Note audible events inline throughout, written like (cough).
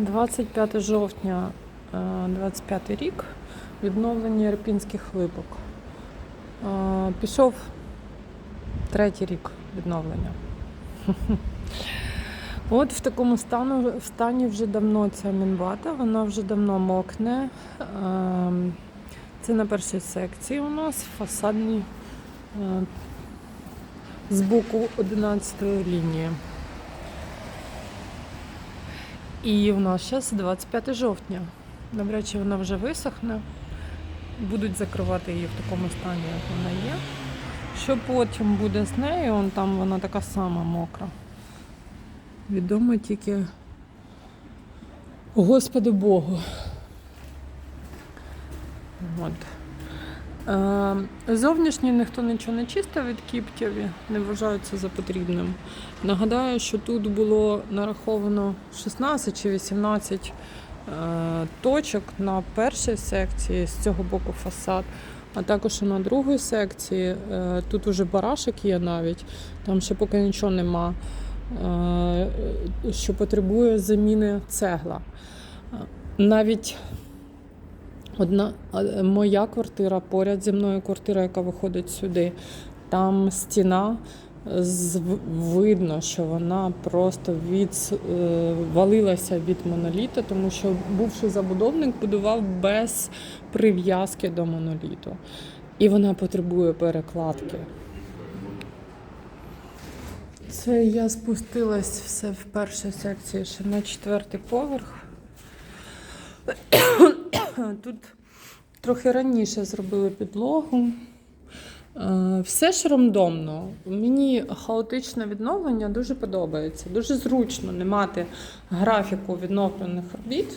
25 жовтня, е, 25 рік, відновлення ірпінських липок. Е, Пішов третій рік відновлення. (laughs) От в такому стану, в стані вже давно ця мінвата, вона вже давно мокне. Ем, Це на першій секції у нас фасадні е, з боку 11 лінії. І у нас зараз 25 жовтня. Навряд вона вже висохне. Будуть закривати її в такому стані, як вона є. Що потім буде з нею, он там вона така сама мокра. Відомо тільки Господу Богу. От. Е, Зовнішньо ніхто нічого не чистив від кіптєві, не вважаю це за потрібним. Нагадаю, що тут було нараховано 16 чи 18 е, точок на першій секції з цього боку фасад, а також і на другій секції. Е, Тут уже барашок є навіть, там ще поки нічого нема, що потребує заміни цегла. Навіть Одна моя квартира поряд зі мною квартира, яка виходить сюди. Там стіна з, видно, що вона просто від, е, моноліта, тому що бувший забудовник будував без прив'язки до моноліту. І вона потребує перекладки. Це я спустилась все в першій секції ще на четвертий поверх. (coughs) Тут трохи раніше зробили підлогу. Е, Все ж рандомно. Мені хаотичне відновлення дуже подобається. Дуже зручно не мати графіку відновлених робіт.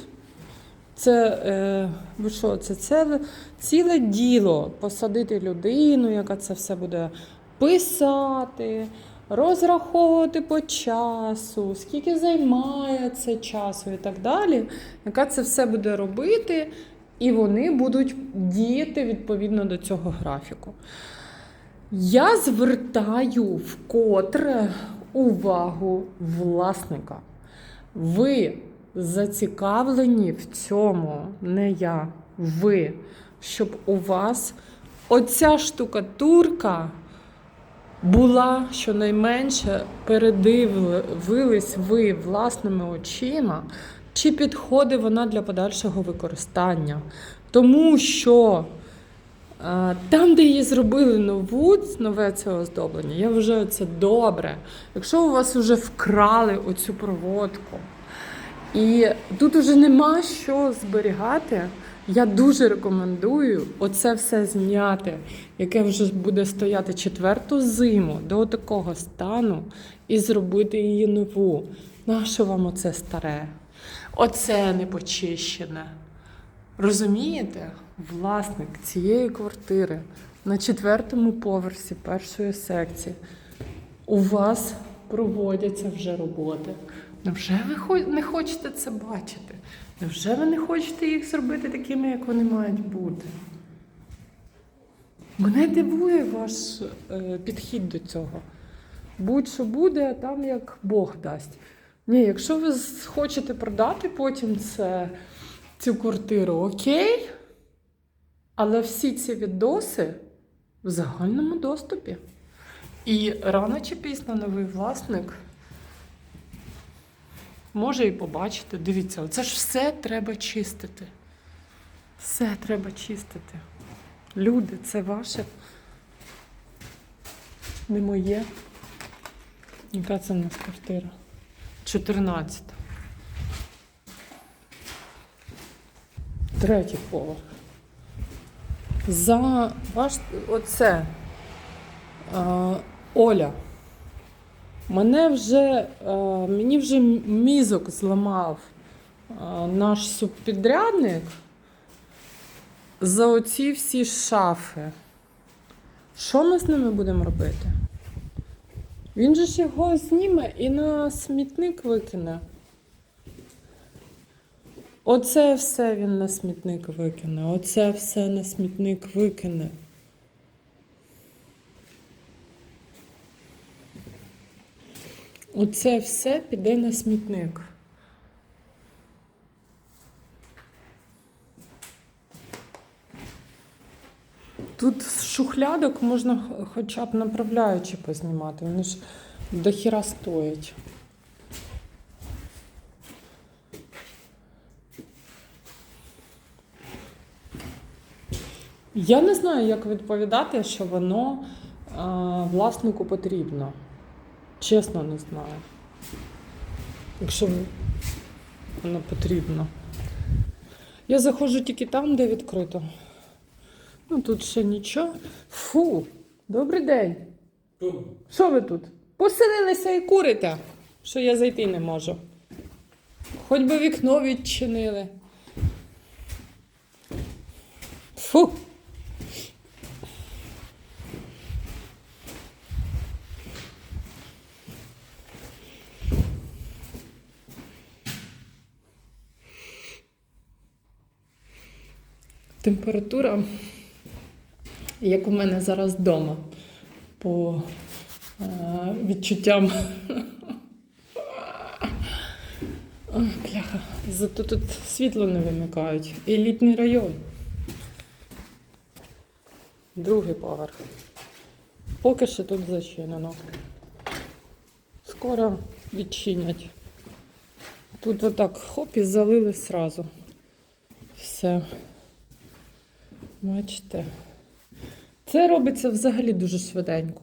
Це, е, ви що, це ціле, ціле діло посадити людину, яка це все буде писати, розраховувати по часу, скільки займає це часу і так далі, яка це все буде робити, і вони будуть діяти відповідно до цього графіку. Я звертаю вкотре увагу власника. Ви зацікавлені в цьому, не я, ви, щоб у вас оця штукатурка була щонайменше передивились ви власними очима, чи підходить вона для подальшого використання. Тому що е, там, де її зробили нову, нове це оздоблення, я вважаю це добре. Якщо у вас вже вкрали оцю проводку, і тут уже нема що зберігати. Я дуже рекомендую оце все зняти, яке вже буде стояти четверту зиму до такого стану, і зробити її нову. Нащо вам оце старе? Оце не почищене. Розумієте? Власник цієї квартири на четвертому поверсі першої секції. У вас проводяться вже роботи. Невже ви не хочете це бачити? Невже ви не хочете їх зробити такими, як вони мають бути? Мене дивує ваш е, підхід до цього. Будь-що буде, а там як Бог дасть. Ні, якщо ви хочете продати потім це, цю квартиру, окей. Але всі ці відоси в загальному доступі. І рано чи пізно новий власник може і побачити. Дивіться, це ж все треба чистити. Все треба чистити. Люди, це ваше. Не моє. Яка це в нас квартира? 14. Третій поверх. За ваш оце е, Оля. Мене вже, е, мені вже мізок зламав е, наш субпідрядник за оці всі шафи. Що ми з ними будемо робити? Він же ж його зніме і на смітник викине. Оце все він на смітник викине. Оце все на смітник викине. Оце все піде на смітник. Тут з шухлядок можна хоча б направляючи познімати, вони ж дохіра стоять. Я не знаю, як відповідати, що воно а, власнику потрібно. Чесно, не знаю. Якщо воно потрібно. Я заходжу тільки там, де відкрито. Ну тут ще нічого. Фу, добрий день. Що ви тут? Поселилися і курите, що я зайти не можу. Хоч би вікно відчинили. Фу. Температура, як у мене зараз вдома, по е, відчуттям. Ой. Зато тут світло не вимикають. Елітний район. Другий поверх. Поки що тут зачинено. Скоро відчинять. Тут отак хоп і залили сразу. Все. Бачите. Це робиться взагалі дуже швиденько.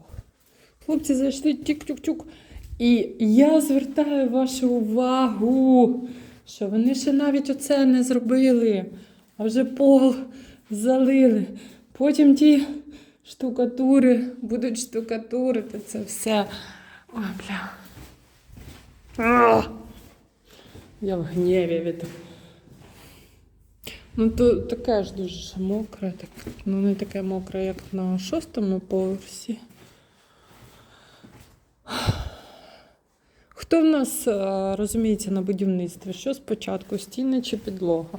Хлопці зайшли тюк-тюк-тюк. І я звертаю вашу увагу, що вони ще навіть оце не зробили, а вже пол залили. Потім ті штукатури будуть штукатурити це все. Ой, бля. Я в гніві від. Ну, то таке ж дуже мокре, так, ну не таке мокре, як на шостому поверсі. Хто в нас е, розуміється на будівництві? Що спочатку, стіни чи підлога?